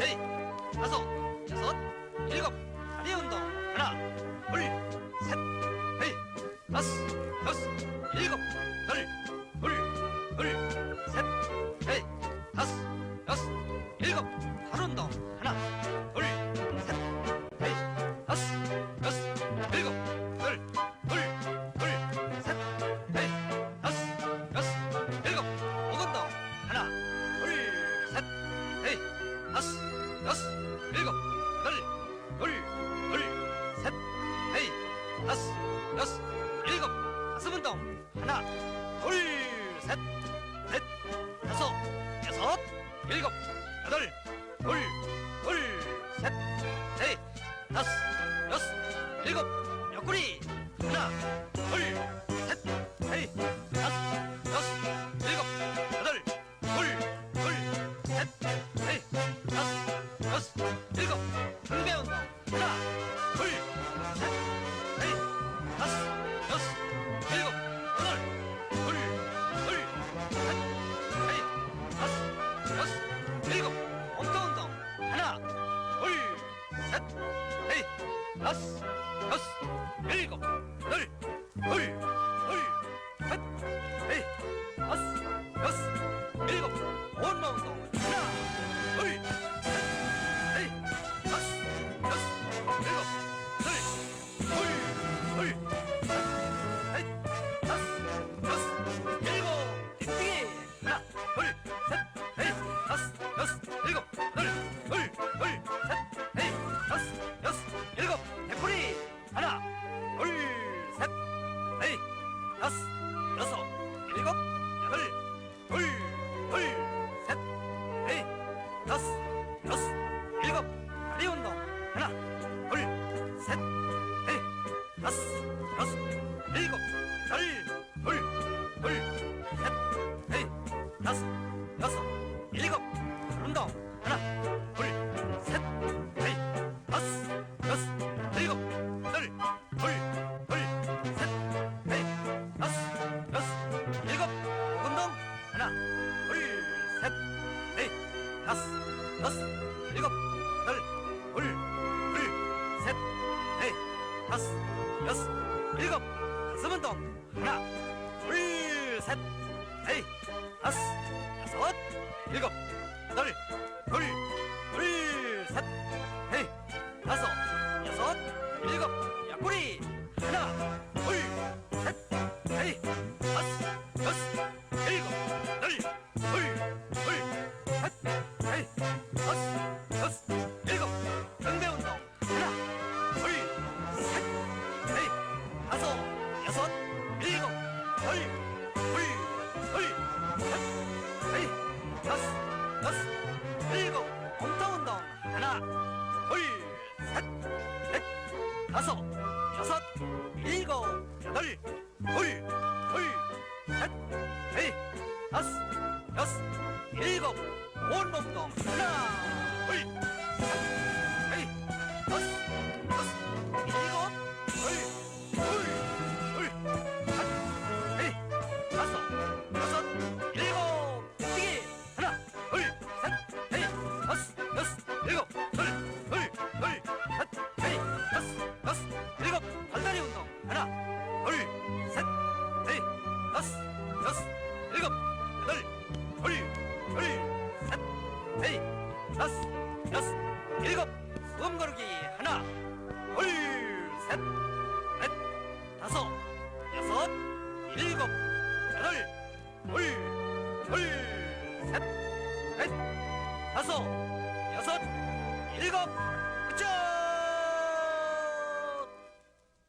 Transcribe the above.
넷, 다섯, 여섯, 일곱, 다리 운동. 하나, 둘, 셋, 넷, 다섯, 여섯, 일곱, 여덟. 여섯, 일곱, 가슴 운동. 하나, 둘, 셋, 넷, 다섯, 여섯, 일곱, 여덟, 둘, 둘, 셋, 둘, 여섯, 일곱, 여덟, 둘, 둘, 셋, 넷, 다섯, 여섯, 일곱, 운동. 하나, 둘, 셋, 넷, 다섯, 여섯, 일곱, 여덟, 둘, 둘, 셋, 넷, 다섯, 여섯, 일곱, 운동. 하나, 둘, 셋, 넷, 다섯, 여섯, 일곱, 다섯, 여섯, 일곱, 가슴 운동. 하나, 둘, 셋, 넷, 다섯, 여섯, 일곱, 여덟, 둘, 둘, 셋, 넷, 다섯, 여섯, 일곱, 옆구리. 하나, 다섯, 여섯, 일곱, 여덟, 둘, 둘, 셋, 넷, 다섯, 여섯, 일곱, 온몸 운동. 하나, 둘, 셋, 일곱, 둘, 둘, 둘, 셋, 넷, 다섯, 여섯, 일곱, 발다리 운동. 하나, 둘, 셋, 넷, 다섯, 여섯, 일곱, 여덟, 둘, 둘, 셋, 넷, 다섯, 여섯, 일곱, 숨 고르기. 하나, 둘, 셋, 넷, 다섯, 여섯, 일곱, 여덟, 둘, 둘, 셋, 넷, 다섯, 여섯, 일곱, 그쪽!